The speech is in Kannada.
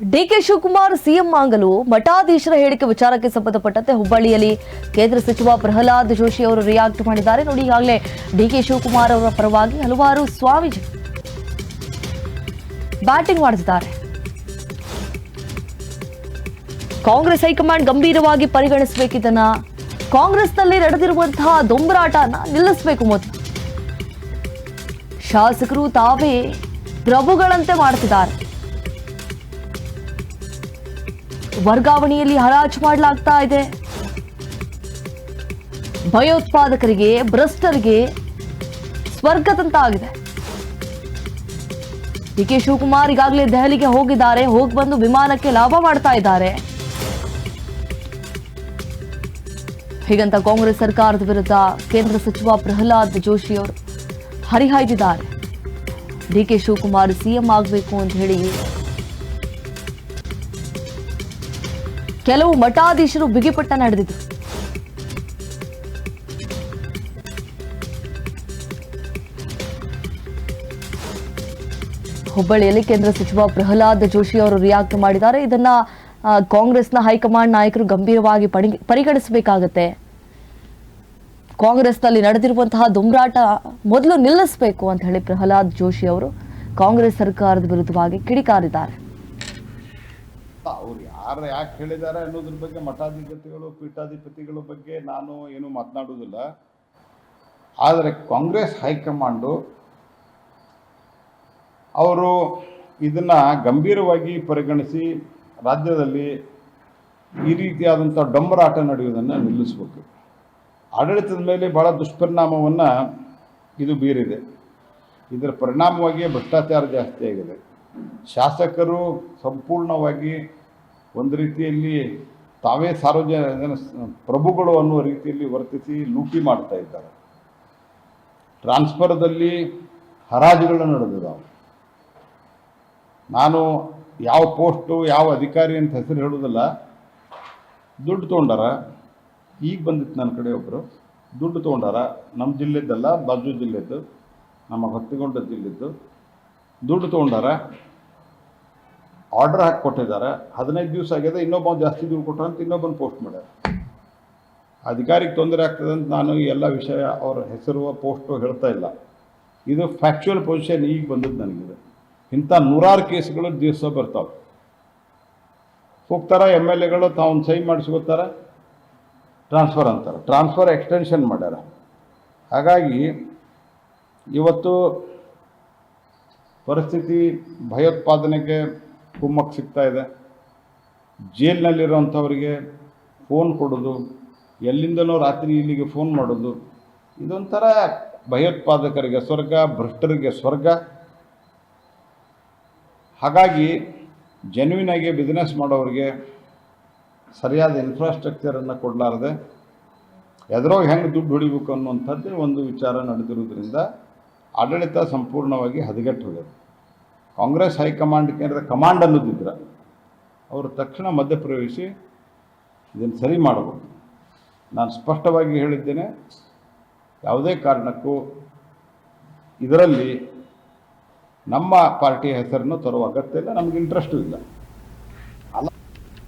ಡಿ ಕೆ ಶಿವಕುಮಾರ್, ಸಿಎಂ ಆಗಲು ಮಠಾಧೀಶರ ಹೇಳಿಕೆ ವಿಚಾರಕ್ಕೆ ಸಂಬಂಧಪಟ್ಟಂತೆ ಹುಬ್ಬಳ್ಳಿಯಲ್ಲಿ ಕೇಂದ್ರ ಸಚಿವ ಪ್ರಹ್ಲಾದ್ ಜೋಶಿ ಅವರು ರಿಯಾಕ್ಟ್ ಮಾಡಿದ್ದಾರೆ. ನೋಡಿ, ಈಗಾಗಲೇ ಡಿಕೆ ಶಿವಕುಮಾರ್ ಅವರ ಪರವಾಗಿ ಹಲವಾರು ಸ್ವಾಮೀಜಿ ಬ್ಯಾಟಿಂಗ್ ಮಾಡುತ್ತಿದ್ದಾರೆ ಕಾಂಗ್ರೆಸ್ ಹೈಕಮಾಂಡ್ ಗಂಭೀರವಾಗಿ ಪರಿಗಣಿಸಬೇಕಿದ್ದನ್ನ ಕಾಂಗ್ರೆಸ್ನಲ್ಲಿ ನಡೆದಿರುವಂತಹ ದೊಂಬರಾಟನ ನಿಲ್ಲಿಸಬೇಕು ಮೊದಲು. ಶಾಸಕರು ತಾವೇ ಪ್ರಭುಗಳಂತೆ ಮಾಡ್ತಿದ್ದಾರೆ ವರ್ಗಾವಣೆಯಲ್ಲಿ ಹರಾಜು ಮಾಡಲಾಗ್ತಾ ಇದೆ. ಭಯೋತ್ಪಾದಕರಿಗೆ, ಭ್ರಷ್ಟರಿಗೆ ಸ್ವರ್ಗದಂತಾಗಿದೆ. ಡಿ ಕೆ ಶಿವಕುಮಾರ್ ಈಗಾಗಲೇ ದೆಹಲಿಗೆ ಹೋಗಿದ್ದಾರೆ. ಹೋಗಿ ಬಂದು ವಿಮಾನಕ್ಕೆ ಲಾಭ ಮಾಡ್ತಾ ಇದ್ದಾರೆ. ಹೀಗಂತ ಕಾಂಗ್ರೆಸ್ ಸರ್ಕಾರದ ವಿರುದ್ಧ ಕೇಂದ್ರ ಸಚಿವ ಪ್ರಹ್ಲಾದ್ ಜೋಶಿ ಅವರು ಹರಿಹಾಯ್ದಿದ್ದಾರೆ. ಡಿ ಕೆ ಶಿವಕುಮಾರ್ ಸಿಎಂ ಆಗಬೇಕು ಅಂತ ಹೇಳಿ ಕೆಲವು ಮಠಾಧೀಶರು ಬಿಗಿಪಟ್ಟ ನಡೆದಿದ್ರು ಹುಬ್ಬಳ್ಳಿಯಲ್ಲಿ ಕೇಂದ್ರ ಸಚಿವ ಪ್ರಹ್ಲಾದ್ ಜೋಶಿ ಅವರು ರಿಯಾಕ್ಟ್ ಮಾಡಿದ್ದಾರೆ. ಇದನ್ನ ಕಾಂಗ್ರೆಸ್ನ ಹೈಕಮಾಂಡ್ ನಾಯಕರು ಗಂಭೀರವಾಗಿ ಪರಿಗಣಿಸಬೇಕಾಗುತ್ತೆ. ಕಾಂಗ್ರೆಸ್ನಲ್ಲಿ ನಡೆದಿರುವಂತಹ ದುಮ್ರಾಟ ಮೊದಲು ನಿಲ್ಲಿಸಬೇಕು ಅಂತ ಹೇಳಿ ಪ್ರಹ್ಲಾದ್ ಜೋಶಿ ಅವರು ಕಾಂಗ್ರೆಸ್ ಸರ್ಕಾರದ ವಿರುದ್ಧವಾಗಿ ಕಿಡಿಕಾರಿದ್ದಾರೆ. ಯಾರು ಯಾಕೆ ಹೇಳಿದ್ದಾರೆ ಅನ್ನೋದ್ರ ಬಗ್ಗೆ ಮಠಾಧಿಪತಿಗಳು, ಪೀಠಾಧಿಪತಿಗಳ ಬಗ್ಗೆ ನಾನು ಏನು ಮಾತನಾಡುವುದಿಲ್ಲ. ಆದರೆ ಕಾಂಗ್ರೆಸ್ ಹೈಕಮಾಂಡು ಅವರು ಇದನ್ನು ಗಂಭೀರವಾಗಿ ಪರಿಗಣಿಸಿ ರಾಜ್ಯದಲ್ಲಿ ಈ ರೀತಿಯಾದಂಥ ಡೊಂಬರಾಟ ನಡೆಯುವುದನ್ನು ನಿಲ್ಲಿಸಬೇಕು. ಆಡಳಿತದ ಮೇಲೆ ಭಾಳ ದುಷ್ಪರಿಣಾಮವನ್ನು ಇದು ಬೀರಿದೆ. ಇದರ ಪರಿಣಾಮವಾಗಿ ಭ್ರಷ್ಟಾಚಾರ ಜಾಸ್ತಿ ಆಗಿದೆ. ಶಾಸಕರು ಸಂಪೂರ್ಣವಾಗಿ ಒಂದು ರೀತಿಯಲ್ಲಿ ತಾವೇ ಸಾರ್ವಜನಿಕ ಪ್ರಭುಗಳು ಅನ್ನುವ ರೀತಿಯಲ್ಲಿ ವರ್ತಿಸಿ ಲೂಟಿ ಮಾಡ್ತಾ ಇದ್ದಾರೆ. ಟ್ರಾನ್ಸ್ಫರ್ದಲ್ಲಿ ಹರಾಜುಗಳು ನಡೆದಿದ್ದಾವೆ ನಾನು ಯಾವ ಪೋಸ್ಟು, ಯಾವ ಅಧಿಕಾರಿ ಅಂತ ಹೆಸರು ಹೇಳೋದಿಲ್ಲ ದುಡ್ಡು ತೊಗೊಂಡಾರ, ಈಗ ಬಂದಿತ್ತು ನನ್ನ ಕಡೆ ಒಬ್ಬರು ದುಡ್ಡು ತೊಗೊಂಡಾರ, ನಮ್ಮ ಜಿಲ್ಲೆದ್ದಲ್ಲ, ಬಾಜು ಜಿಲ್ಲೆದ್ದು, ನಮ್ಮ ಹೊತ್ತಿಗೊಂಡ ಜಿಲ್ಲೆದ್ದು. ದುಡ್ಡು ತೊಗೊಂಡಾರ ಆರ್ಡರ್ ಹಾಕಿ ಕೊಟ್ಟಿದ್ದಾರೆ. ಹದಿನೈದು ದಿವಸ ಆಗಿದೆ, ಇನ್ನೊಬ್ಬ ಜಾಸ್ತಿ ದುಡ್ಡು ಕೊಟ್ಟ ಅಂತ ಇನ್ನೊಬ್ಬನ ಪೋಸ್ಟ್ ಮಾಡ್ಯಾರ ಅಧಿಕಾರಿಗೆ ತೊಂದರೆ ಆಗ್ತದೆ ಅಂತ ನಾನು ಎಲ್ಲ ವಿಷಯ ಅವರ ಹೆಸರು ಪೋಸ್ಟು ಹೇಳ್ತಾ ಇಲ್ಲ. ಇದು ಫ್ಯಾಕ್ಚುಯಲ್ ಪೊಸಿಷನ್ ಈಗ ಬಂದದ್ದು ನನಗಿದೆ. ಇಂಥ ನೂರಾರು ಕೇಸ್ಗಳು ದಿವಸ ಬರ್ತಾವೆ. ಹೋಗ್ತಾರ ಎಂ ಎಲ್ ಎಗಳು ತಾವು ಸೈನ್ ಮಾಡಿಸ್ಕೋತಾರ ಟ್ರಾನ್ಸ್ಫರ್ ಅಂತಾರೆ. ಟ್ರಾನ್ಸ್ಫರ್ ಎಕ್ಸ್ಟೆನ್ಷನ್ ಮಾಡ್ಯಾರ. ಹಾಗಾಗಿ ಇವತ್ತು ಪರಿಸ್ಥಿತಿ ಭಯೋತ್ಪಾದನೆಗೆ ಕುಮ್ಮಕ್ಕೆ ಸಿಗ್ತಾ ಇದೆ. ಜೈಲಿನಲ್ಲಿರೋಂಥವ್ರಿಗೆ ಫೋನ್ ಕೊಡೋದು, ಎಲ್ಲಿಂದನೋ ರಾತ್ರಿ ಇಲ್ಲಿಗೆ ಫೋನ್ ಮಾಡೋದು, ಇದೊಂಥರ ಭಯೋತ್ಪಾದಕರಿಗೆ ಸ್ವರ್ಗ, ಭ್ರಷ್ಟರಿಗೆ ಸ್ವರ್ಗ. ಹಾಗಾಗಿ ಜೆನ್ಯೂನ್ ಆಗಿ ಬಿಸ್ನೆಸ್ ಮಾಡೋರಿಗೆ ಸರಿಯಾದ ಇನ್ಫ್ರಾಸ್ಟ್ರಕ್ಚರನ್ನು ಕೊಡಲಾರದೆ, ಎದುರೋಗಿ ಹೆಂಗೆ ದುಡ್ಡು ಹೊಡಿಬೇಕು ಅನ್ನುವಂಥದ್ದೇ ಒಂದು ವಿಚಾರ ನಡೆದಿರೋದ್ರಿಂದ ಆಡಳಿತ ಸಂಪೂರ್ಣವಾಗಿ ಹದಗೆಟ್ಟು ಹೋಗ್ಯದ. ಕಾಂಗ್ರೆಸ್ ಹೈಕಮಾಂಡ್ ಕೇಂದ್ರ ಕಮಾಂಡ್ ಅನ್ನೋದಿದ್ರೆ, ಅವರು ತಕ್ಷಣ ಮಧ್ಯಪ್ರವೇಶಿ ಇದನ್ನು ಸರಿ ಮಾಡಬಹುದು ನಾನು ಸ್ಪಷ್ಟವಾಗಿ ಹೇಳಿದ್ದೇನೆ, ಯಾವುದೇ ಕಾರಣಕ್ಕೂ ಇದರಲ್ಲಿ ನಮ್ಮ ಪಾರ್ಟಿಯ ಹೆಸರನ್ನು ತರುವ ಅಗತ್ಯ ಇಲ್ಲ, ನಮಗೆ ಇಂಟ್ರೆಸ್ಟೂ ಇಲ್ಲ.